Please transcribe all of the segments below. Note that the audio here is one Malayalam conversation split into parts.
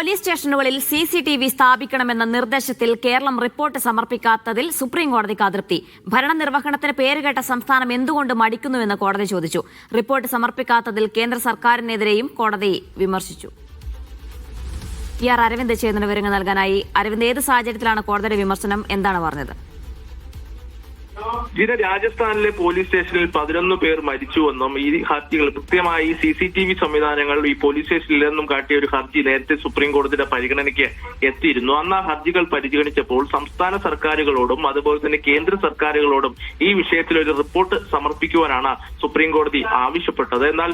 പോലീസ് സ്റ്റേഷനുകളിൽ സി സി ടി വി സ്ഥാപിക്കണമെന്ന നിർദ്ദേശത്തിൽ കേരളം റിപ്പോർട്ട് സമർപ്പിക്കാത്തതിൽ സുപ്രീം കോടതിക്ക് അതൃപ്തി ഭരണനിർവഹണത്തിന് പേരുകേട്ട സംസ്ഥാനം എന്തുകൊണ്ട് മടിക്കുന്നുവെന്ന് കോടതി ചോദിച്ചു. റിപ്പോർട്ട് സമർപ്പിക്കാത്തതിൽ കേന്ദ്ര സർക്കാരിനെതിരെയും കോടതി വിമർശിച്ചു. ആർ അരവിന്ദ് ചേർന്ന വിവരങ്ങൾ നൽകാനായി. അരവിന്ദ് ഏത് സാഹചര്യത്തിലാണ് കോടതിയുടെ വിമർശനം? എന്താണ് പറഞ്ഞത്? ജിന രാജസ്ഥാനിലെ പോലീസ് സ്റ്റേഷനിൽ പതിനൊന്ന് പേർ മരിച്ചുവെന്നും ഈ ഹർജികൾ കൃത്യമായി സി സി ടി വി സംവിധാനങ്ങൾ ഈ പോലീസ് സ്റ്റേഷനിൽ നിന്നും കാട്ടിയ ഒരു ഹർജി നേരത്തെ സുപ്രീം കോടതിയുടെ പരിഗണനയ്ക്ക് എത്തിയിരുന്നു. അന്ന് ആ ഹർജികൾ പരിഗണിച്ചപ്പോൾ സംസ്ഥാന സർക്കാരുകളോടും അതുപോലെ തന്നെ കേന്ദ്ര സർക്കാരുകളോടും ഈ വിഷയത്തിൽ ഒരു റിപ്പോർട്ട് സമർപ്പിക്കുവാനാണ് സുപ്രീം കോടതി ആവശ്യപ്പെട്ടത്. എന്നാൽ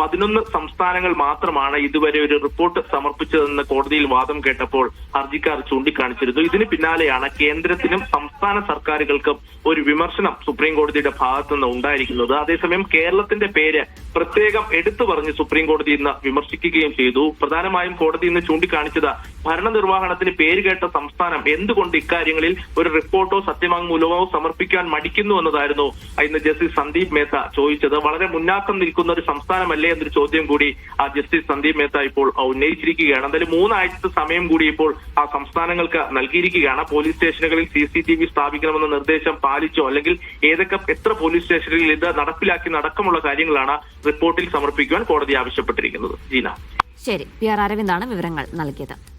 പതിനൊന്ന് സംസ്ഥാനങ്ങൾ മാത്രമാണ് ഇതുവരെ ഒരു റിപ്പോർട്ട് സമർപ്പിച്ചതെന്ന് കോടതിയിൽ വാദം കേട്ടപ്പോൾ ഹർജിക്കാർ ചൂണ്ടിക്കാണിച്ചിരുന്നു. ഇതിന് പിന്നാലെയാണ് കേന്ദ്രത്തിനും സംസ്ഥാന സർക്കാരുകൾക്കും ഒരു വിമർശനം സുപ്രീം കോടതിയുടെ ഭാഗത്തു നിന്ന് ഉണ്ടായിരിക്കുന്നത്. അതേസമയം കേരളത്തിന്റെ പേര് പ്രത്യേകം എടുത്തു പറഞ്ഞ് സുപ്രീം കോടതി ഇന്ന് വിമർശിക്കുകയും ചെയ്തു. പ്രധാനമായും കോടതി ഇന്ന് ചൂണ്ടിക്കാണിച്ചത് ഭരണനിർവഹണത്തിന് പേരുകേട്ട സംസ്ഥാനം എന്തുകൊണ്ട് ഇക്കാര്യങ്ങളിൽ ഒരു റിപ്പോർട്ടോ സത്യവാങ്മൂലമോ സമർപ്പിക്കാൻ മടിക്കുന്നു എന്നതായിരുന്നു ഇന്ന് ജസ്റ്റിസ് സന്ദീപ് മേത്ത ചോദിച്ചത്. വളരെ മുന്നാക്കം നിൽക്കുന്ന ഒരു സംസ്ഥാനമല്ലേ എന്നൊരു ചോദ്യം കൂടി ആ ജസ്റ്റിസ് സന്ദീപ് മേത്ത ഇപ്പോൾ ഉന്നയിച്ചിരിക്കുകയാണ്. എന്തായാലും മൂന്നാഴ്ചത്തെ സമയം കൂടി ഇപ്പോൾ ആ സംസ്ഥാനങ്ങൾക്ക് നൽകിയിരിക്കുകയാണ്. പോലീസ് സ്റ്റേഷനുകളിൽ സി സി ടി വി സ്ഥാപിക്കണമെന്ന നിർദ്ദേശം പാലിച്ചോ? അല്ലെങ്കിൽ ഏതൊക്കെ എത്ര പോലീസ് സ്റ്റേഷനുകളിൽ ഇത് നടപ്പിലാക്കി നടക്കമുള്ള കാര്യങ്ങളാണ് റിപ്പോർട്ടിൽ സമർപ്പിക്കുവാൻ കോടതി ആവശ്യപ്പെട്ടിരിക്കുന്നത്? ജീന. ശരി. പി ആർ അരവിന്ദാണ് വിവരങ്ങൾ നൽകിയത്.